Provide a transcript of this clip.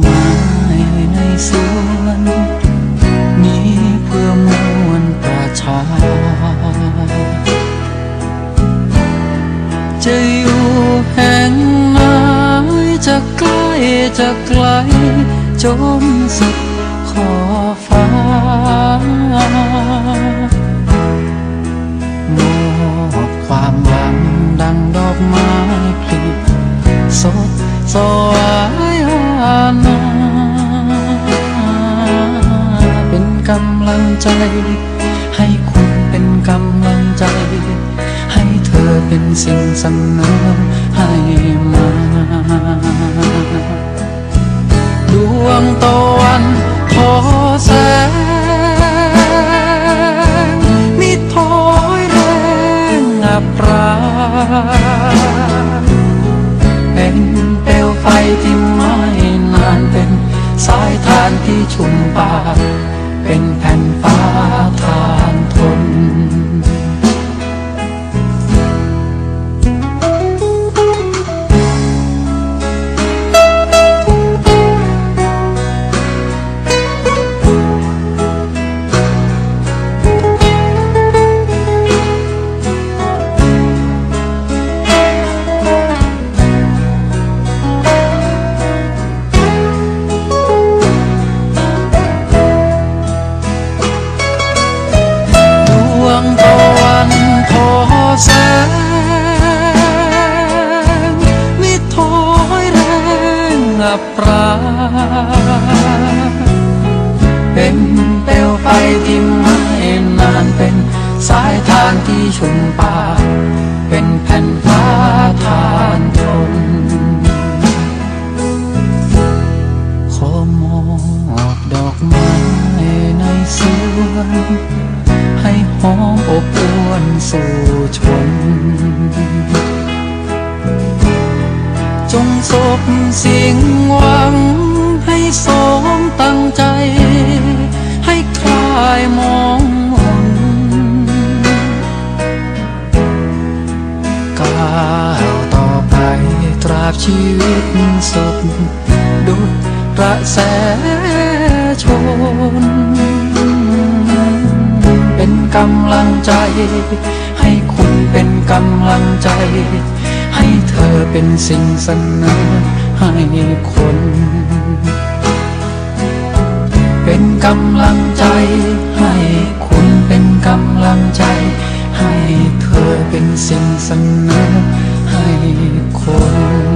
ไม้ในสวนมีเพื่อมวลประชา จะอยู่แห่งไหนจะใกล้จะไกล จนสุดขอฟ้ามอบความหวังดังดอกไม้ผลิสดสวยอา นาเป็นกำลังใจ ให้คุณเป็นกำลังใจ ให้เธอเป็นสิ่งเสนอให้มา ดวงตะวันทอแสงมิถอยแรงอับปราเป็นเมปากเป็นแผ่นฟ้าทา งับปราเป็นเปลวไฟที่ไม่นานเป็นสายทานที่ชุ่มปาเป็นแผ่นฟ้าทานทนขอมอบดอกไม้ในสวน ให้หอมอบอวนสู่ชน งสบสิ่งหวัง ให้สมตั้งใจ ให้คลายมองมนก้าวต่อไปตราบชีวิตสดดุดกระแสชน เป็นกำลังใจ ให้คุณเป็นกำลังใจ เป็นสิ่งเสนอให้คน เป็นกำลังใจให้คุณเป็นกำลังใจ ให้เธอเป็นสิ่งเสนอให้คน